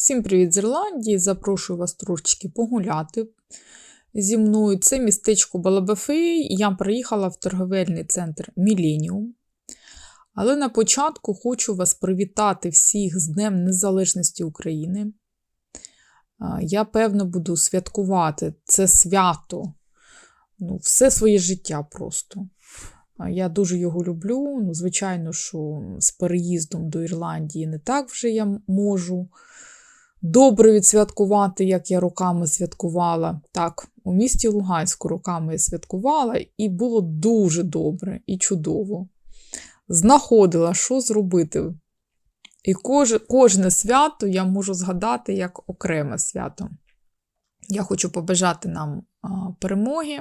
Всім привіт з Ірландії! Запрошую вас трошечки погуляти зі мною. Це містечко Балабафей. Я приїхала в торговельний центр Міленіум. Але на початку хочу вас привітати всіх з Днем Незалежності України. Я, певно, буду святкувати це свято ну, все своє життя просто. Я дуже його люблю. Ну, Звичайно, що з переїздом до Ірландії не так вже я можу добре відсвяткувати, як я роками святкувала. Так, у місті Луганську роками я святкувала, і було дуже добре і чудово. Знаходила, що зробити. І кож, кожне свято я можу згадати як окреме свято. Я хочу побажати нам а, перемоги,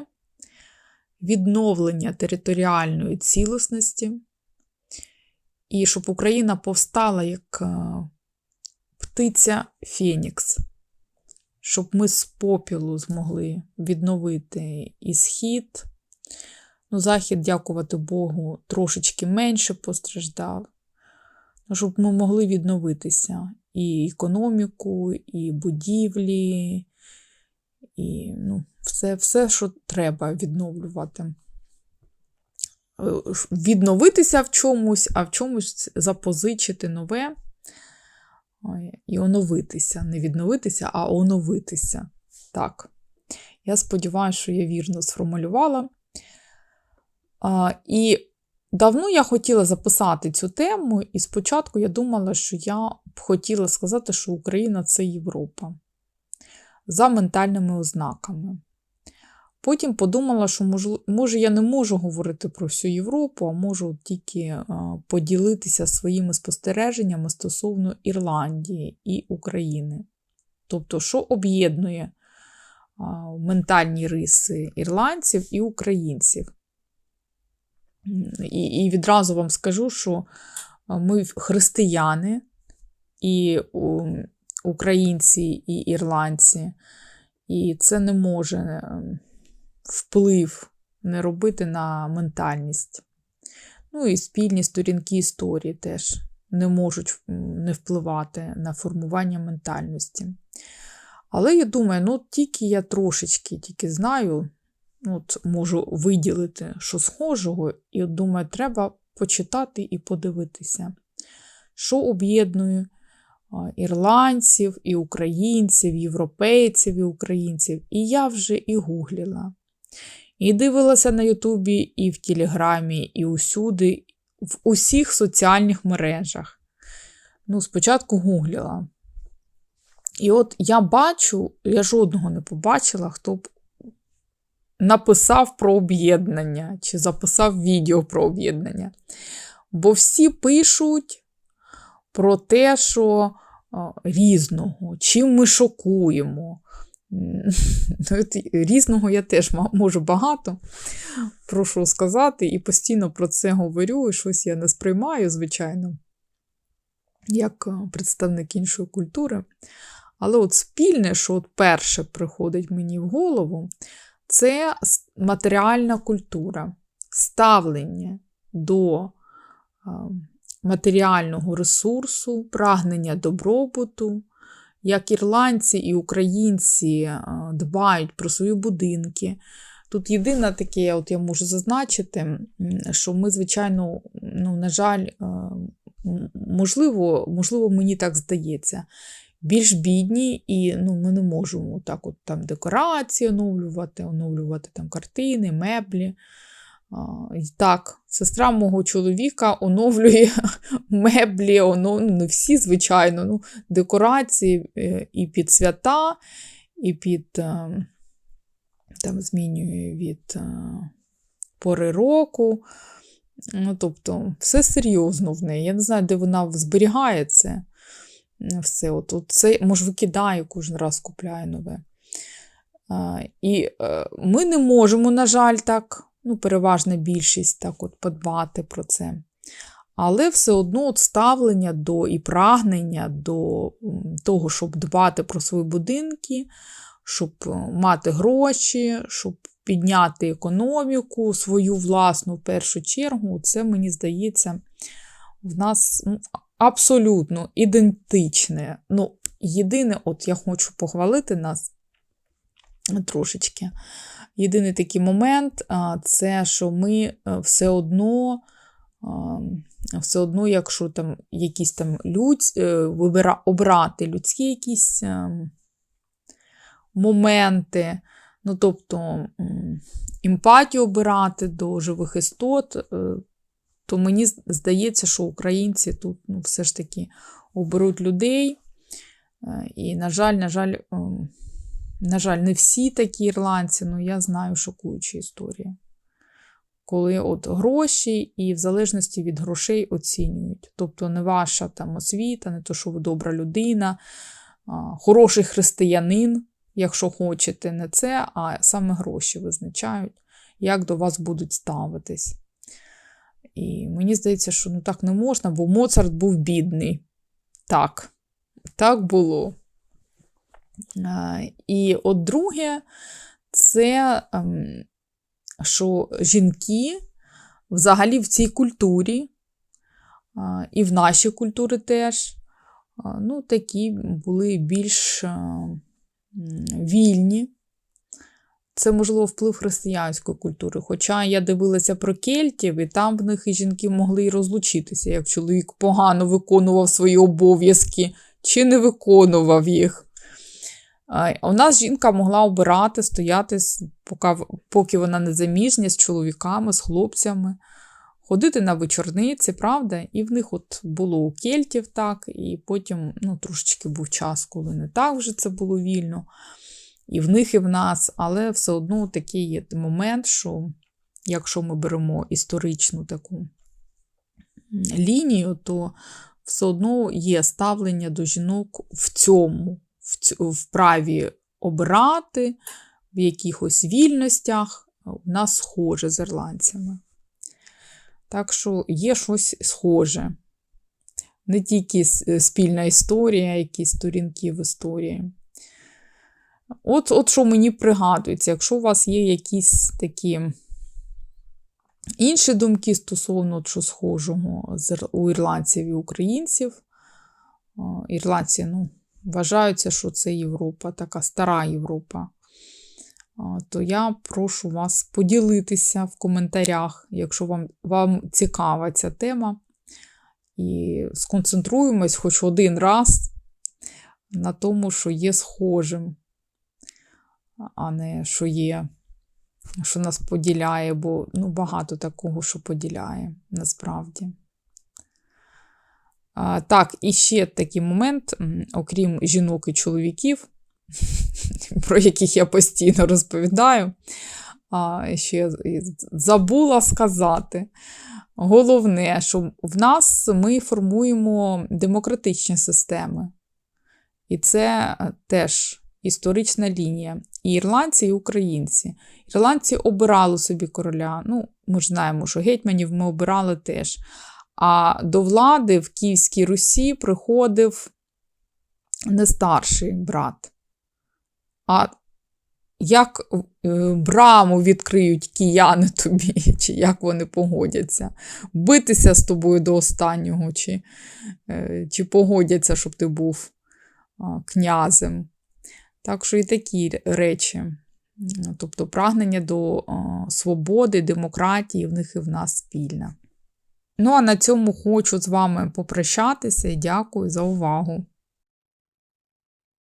відновлення територіальної цілісності, і щоб Україна повстала як а, птиця Фенікс, щоб ми з попілу змогли відновити і схід. Ну, Захід, дякувати Богу, трошечки менше постраждав. Ну, Щоб ми могли відновитися і економіку, і будівлі, і ну, все, все, що треба відновлювати. Е, Відновитися в чомусь, а в чомусь запозичити нове і оновитися. Не відновитися, а оновитися. Так. Я сподіваюся, що я вірно сформулювала. А, І давно я хотіла записати цю тему, і спочатку я думала, що я б хотіла сказати, що Україна це Європа за ментальними ознаками. Потім подумала, що може я не можу говорити про всю Європу, а можу тільки поділитися своїми спостереженнями стосовно Ірландії і України. Тобто, що об'єднує ментальні риси ірландців і українців. І, і відразу вам скажу, що ми християни, і українці, і ірландці, і це не може вплив не робити на ментальність. Ну і спільні сторінки історії теж не можуть не впливати на формування ментальності. Але я думаю, ну тільки я трошечки тільки знаю, ну, от можу виділити, що схожого, і от думаю, треба почитати і подивитися, що об'єднує ірландців, і українців, європейців і українців. І я вже і гугліла. І дивилася на Ютубі, і в Телеграмі, і усюди, в усіх соціальних мережах. Ну, спочатку гугліла. І от я бачу, я жодного не побачила, хто б написав про об'єднання чи записав відео про об'єднання. Бо всі пишуть про те, що різного, чим ми шокуємо. Різного я теж можу багато прошу сказати, і постійно про це говорю, і щось я не сприймаю, звичайно, як представник іншої культури. Але от спільне, що от перше приходить мені в голову, це матеріальна культура, ставлення до матеріального ресурсу, прагнення добробуту, як ірландці і українці дбають про свої будинки. Тут єдине таке, от я можу зазначити, що ми, звичайно, ну, на жаль, можливо, можливо, мені так здається, більш бідні, і ну, ми не можемо так от там декорації оновлювати, оновлювати там картини, меблі. Так, сестра мого чоловіка оновлює меблі, онов... не всі, звичайно, ну, декорації е, і під свята, і під е, там змінює від е, пори року. Ну, Тобто, все серйозно в неї. Я не знаю, де вона зберігає це. Все, от, от це, може, викидає, кожен раз купляє нове. І ми не можемо, на жаль, так ну, переважна більшість так от подбати про це. Але все одно от ставлення до і прагнення до того, щоб дбати про свої будинки, щоб е, мати гроші, щоб підняти економіку, свою власну в першу чергу, це, мені здається, в нас ну, абсолютно ідентичне. Ну, єдине, от я хочу похвалити нас трошечки. Єдиний такий момент це що ми е, все одно, все одно, якщо там якісь там людь, е, вибира, обрати людські якісь ем, моменти, ну тобто емпатію обирати до живих істот, е, то мені здається, що українці тут ну, все ж таки оберуть людей. І, на жаль, на жаль, ем, на жаль, не всі такі ірландці, але я знаю шокуючі історії. Коли от гроші і в залежності від грошей оцінюють. Тобто не ваша там освіта, не то, що ви добра людина, хороший християнин, якщо хочете, не це, а саме гроші визначають, як до вас будуть ставитись. І мені здається, що ну так не можна, бо Моцарт був бідний. Так, так було. І от друге, це ем, що жінки взагалі в цій культурі, і в нашій культурі теж, ну, такі були більш вільні. Це, можливо, вплив християнської культури. Хоча я дивилася про кельтів, і там в них і жінки могли і розлучитися, як чоловік погано виконував свої обов'язки чи не виконував їх. У нас жінка могла обирати, стояти, поки вона не заміжня, з чоловіками, з хлопцями, ходити на вечорниці, правда? І в них от було у кельтів так, і потім ну, трошечки був час, коли не так вже це було вільно. І в них, і в нас, але все одно такий є момент, що якщо ми беремо історичну таку лінію, то все одно є ставлення до жінок в цьому в праві обрати, в якихось вільностях, у нас схоже з ірландцями. Так що є щось схоже. Не тільки е, спільна історія, якісь сторінки в історії. От от що мені пригадується, якщо у вас є якісь такі інші думки стосовно що схожого у ірландців і українців, ірландці, ну, вважаються, що це Європа, така стара Європа. То я прошу вас поділитися в коментарях, якщо вам, вам цікава ця тема. І сконцентруємось хоч один раз на тому, що є схожим, а не що є, що нас поділяє, бо ну, багато такого, що поділяє насправді. Так, і ще такий момент, окрім жінок і чоловіків, про яких я постійно розповідаю, ще забула сказати. Головне, що в нас ми формуємо демократичні системи. І це е, теж історична лінія. І ірландці, і українці. Ірландці обирали собі короля. Ну, ми ж знаємо, що гетьманів ми обирали теж. А до влади в Київській Русі приходив не старший брат. А як е, браму відкриють кияни тобі, чи як вони погодяться, битися з тобою до останнього, чи е, чи погодяться, щоб ти був князем. Так що і такі речі. Тобто прагнення до свободи, демократії в них і в нас спільне. Ну, а на цьому хочу з вами попрощатися і дякую за увагу.